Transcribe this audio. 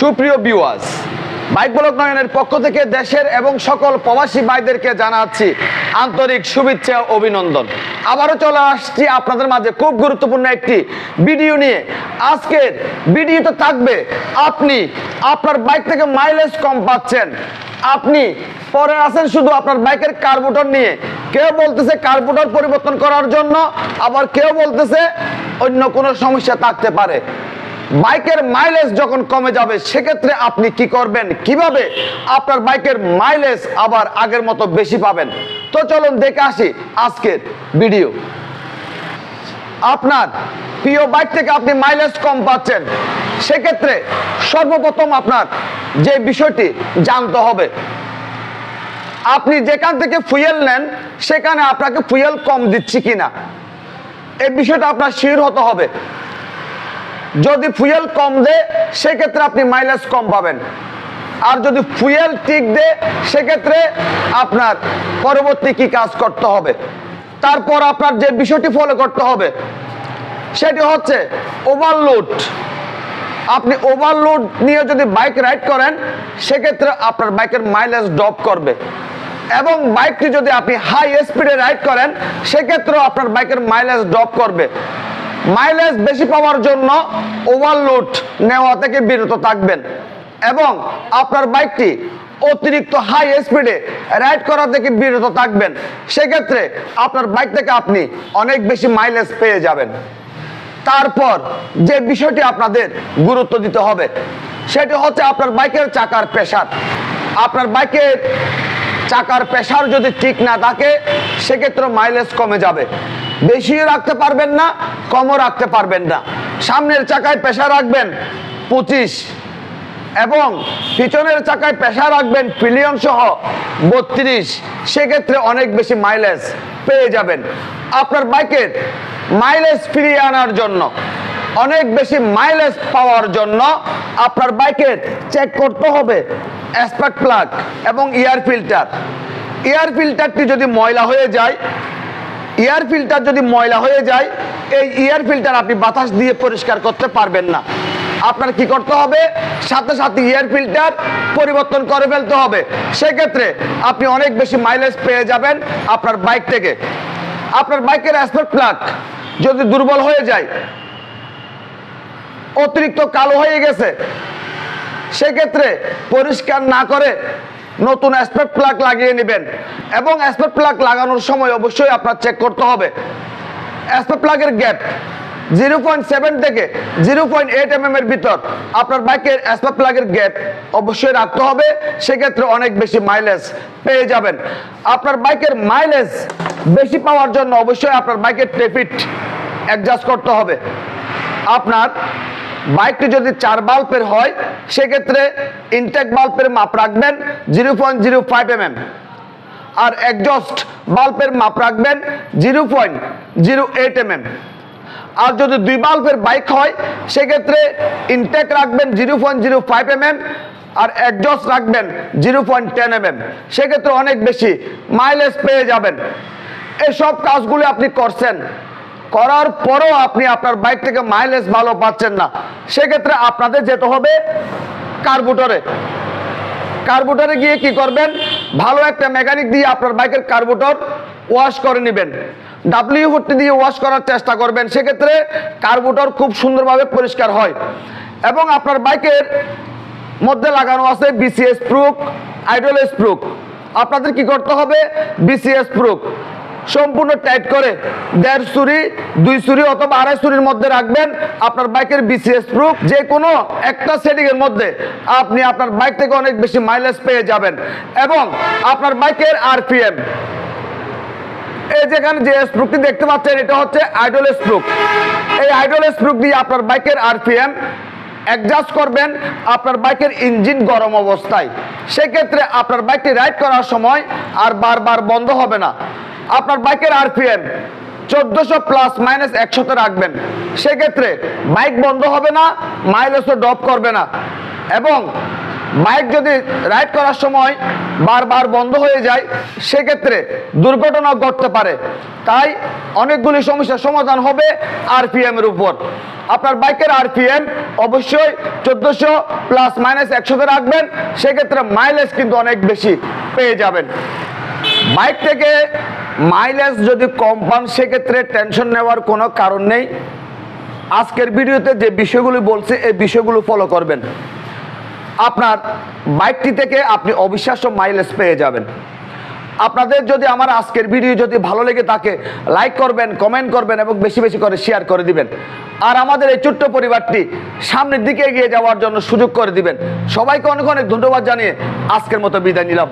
সুপ্রিয় বিওয়াস bike block নয়নের পক্ষ থেকে দেশের এবং সকল প্রবাসী ভাইদেরকে জানাচ্ছি আন্তরিক শুভেচ্ছা অভিনন্দন। আবারও চলে আসছি আপনাদের মাঝে খুব গুরুত্বপূর্ণ একটি ভিডিও নিয়ে। আজকের ভিডিওতে থাকবে আপনি, আপনার বাইক থেকে মাইলেজ কম পাচ্ছেন। আপনি পরে আছেন শুধু আপনার বাইকের কার্বোটার নিয়ে। কেউ বলতেছে কার্বোটার পরিবর্তন করার জন্য, আবার কেউ বলতেছে অন্য কোনো সমস্যা থাকতে পারে। বাইকের মাইলেজ যখন কমে যাবে, সেক্ষেত্রে আপনি কি করবেন? কীভাবে আপনার বাইকের মাইলেজ আবার আগের মতো বেশি পাবেন? তো চলুন দেখে আসি আজকের ভিডিও আপনার প্রিয় বাইক থেকে আপনি মাইলেজ কম পাচ্ছেন। সেক্ষেত্রে সর্বপ্রথম আপনার যে বিষয়টি জানতে হবে, আপনি যেখান থেকে ফুয়েল নেন, সেখানে আপনাকে ফুয়েল কম দিচ্ছি কিনা? এই বিষয়টা আপনার শিওর হতে হবে। যদি ফুয়েল কম দেয় সেক্ষেত্রে আপনি মাইলেজ কম পাবেন। আর যদি ফুয়েল ঠিক দেয় সেক্ষেত্রে আপনার পরবর্তী কি কাজ করতে হবে? তারপর আপনার যে বিষয়টি ফলো করতে হবে, সেটি হচ্ছে ওভারলোড আপনি ওভারলোড নিয়ে যদি বাইক রাইড করেন, সেক্ষেত্রে আপনার বাইকের মাইলেজ ড্রপ করবে। এবং বাইকটি যদি আপনি হাই স্পিডে রাইড করেন, সেক্ষেত্রেও আপনার বাইকের মাইলেজ ড্রপ করবে। মাইলেজ বেশি পাওয়ার জন্য ওভারলোড নেওয়া থেকে বিরত থাকবেন। এবং আপনার বাইকটি অতিরিক্ত হাই স্পিডে রাইড করা থেকে বিরত থাকবেন। সেক্ষেত্রে আপনার বাইক থেকে আপনি অনেক বেশি মাইলেজ পেয়ে যাবেন। তারপর যে বিষয়টি আপনাদের গুরুত্ব দিতে হবে, সেটি হচ্ছে আপনার বাইকের চাকার প্রেশার আপনার বাইকের চাকার প্রেশার যদি ঠিক না থাকে, সেক্ষেত্রে মাইলেজ কমে যাবে। বেশিও রাখতে পারবেন না, কমও রাখতে পারবেন না। সামনের চাকায় প্রেশার রাখবেন পঁচিশ এবং পিছনের চাকায় প্রেশার রাখবেন পিলিয়ন সহ বত্রিশ। সেক্ষেত্রে অনেক বেশি মাইলেজ পেয়ে যাবেন। আপনার বাইকের মাইলেজ ফিরিয়ে আনার জন্য, অনেক বেশি মাইলেজ পাওয়ার জন্য আপনার বাইকের চেক করতে হবে অ্যাসপেক্ট প্লাগ এবং এয়ার ফিল্টার এয়ার ফিল্টারটি যদি ময়লা হয়ে যায় এয়ার ফিল্টার যদি ময়লা হয়ে যায়, এই এয়ার ফিল্টার আপনি বাতাস দিয়ে পরিষ্কার করতে পারবেন না। আপনার কি করতে হবে? সাথে সাথে এয়ার ফিল্টার পরিবর্তন করে ফেলতে হবে। সেক্ষেত্রে আপনি অনেক বেশি মাইলেজ পেয়ে যাবেন আপনার বাইক থেকে। আপনার বাইকের অ্যাসপেক্ট প্লাগ যদি দুর্বল হয়ে যায়, অতিরিক্ত কালো হয়ে গেছে, সেক্ষেত্রে পরিষ্কার না করে নতুন অ্যাসপেক্ট প্লাগ লাগিয়ে নেবেন। এবং অ্যাসপেক্ট প্লাগ লাগানোর সময় অবশ্যই আপনার চেক করতে হবে। অ্যাসপেক্ট প্লাগের গ্যাপ জিরো পয়েন্ট সেভেন থেকে জিরো পয়েন্ট এইট এম এর ভিতর। আপনার বাইকের অ্যাসপেক্ট প্লাগের গ্যাপ অবশ্যই রাখতে হবে। সেক্ষেত্রে অনেক বেশি মাইলেজ পেয়ে যাবেন। আপনার বাইকের মাইলেজ বেশি পাওয়ার জন্য অবশ্যই আপনার বাইকের টেপিট অ্যাডজাস্ট করতে হবে। আপনার বাইকটি যদি চার বাল্বের হয়, সেক্ষেত্রে ইনটেক বাল্বের মাপ রাখবেন zero point zero five M M আর একজস্ট বাল্বের মাপ রাখবেন zero point zero eight M M আর যদি দুই বাল্বের বাইক হয়, সেক্ষেত্রে ইনটেক রাখবেন zero point zero five M M আর একজস্ট রাখবেন zero point ten M M সেক্ষেত্রে অনেক বেশি মাইলেজ পেয়ে যাবেন। এসব কাজগুলি আপনি করছেন। করার পরও আপনি আপনার বাইক থেকে মাইলেজ ভালো পাচ্ছেন না। সেক্ষেত্রে আপনাদের যেতে হবে কার্বুটরে। কার্বুটরে গিয়ে কি করবেন? ভালো একটা মেকানিক দিয়ে আপনার বাইকের কার্বুটর ওয়াশ করে নেবেন। ডাব্লিউ ভর্তি দিয়ে ওয়াশ করার চেষ্টা করবেন। সেক্ষেত্রে কার্বুটর খুব সুন্দরভাবে পরিষ্কার হয়। এবং আপনার বাইকের মধ্যে লাগানো আছে বিসিএস প্রুক আইডলেস প্রুক আপনাদের কি করতে হবে? বিসিএস প্রুক সম্পূর্ণ টাইট করে দেড় সুরি দুই সুরি অথবা আড়াই সুরির মধ্যে রাখবেন আপনার বাইকের বিসিএস প্রুফ যে কোনো একটা সেটিং এর মধ্যে আপনি আপনার বাইক থেকে অনেক বেশি মাইলেজ পেয়ে যাবেন। এবং আপনার বাইকের আরপিএম এই যেখানে যে স্প্রুকটি দেখতে পাচ্ছেন, এটা হচ্ছে আইডল স্প্রুক এই আইডল স্প্রুক দিয়ে আপনার বাইকের আরপিএম অ্যাডজাস্ট করবেন আপনার বাইকের ইঞ্জিন গরম অবস্থায়। সেক্ষেত্রে আপনার বাইকটি রাইড করার সময় আর বারবার বন্ধ হবে না। আপনার বাইকের আরপিএম চোদ্দশো প্লাস মাইনাস একশোতে রাখবেন। সেক্ষেত্রে বাইক বন্ধ হবে না, মাইলেজও ড্রপ করবে না। এবং বাইক যদি রাইড করার সময় বারবার বন্ধ হয়ে যায়, সেক্ষেত্রে দুর্ঘটনা ঘটতে পারে। তাই অনেকগুলি সমস্যার সমাধান হবে আরপিএম এর উপর। আপনার বাইকের আরপিএম অবশ্যই চোদ্দোশো প্লাস মাইনাস একশোতে রাখবেন, সেক্ষেত্রে মাইলেজ কিন্তু অনেক বেশি পেয়ে যাবেন। বাইক থেকে মাইলেজ যদি কম পান সেক্ষেত্রে টেনশন নেওয়ার কোনো কারণ নেই। আজকের ভিডিওতে যে বিষয়গুলো বলছে, এই বিষয়গুলো ফলো করবেন। আপনার বাইকটি থেকে আপনি অবিশ্বাস্য মাইলেজ পেয়ে যাবেন। আপনাদের যদি আমার আজকের ভিডিও যদি ভালো লেগে থাকে লাইক করবেন কমেন্ট করবেন এবং বেশি বেশি করে শেয়ার করে দিবেন। আর আমাদের এই ছোট্ট পরিবারটি সামনের দিকে এগিয়ে যাওয়ার জন্য সুযোগ করে দিবেন। সবাইকে অনেক অনেক ধন্যবাদ জানিয়ে আজকের মতো বিদায় নিলাম।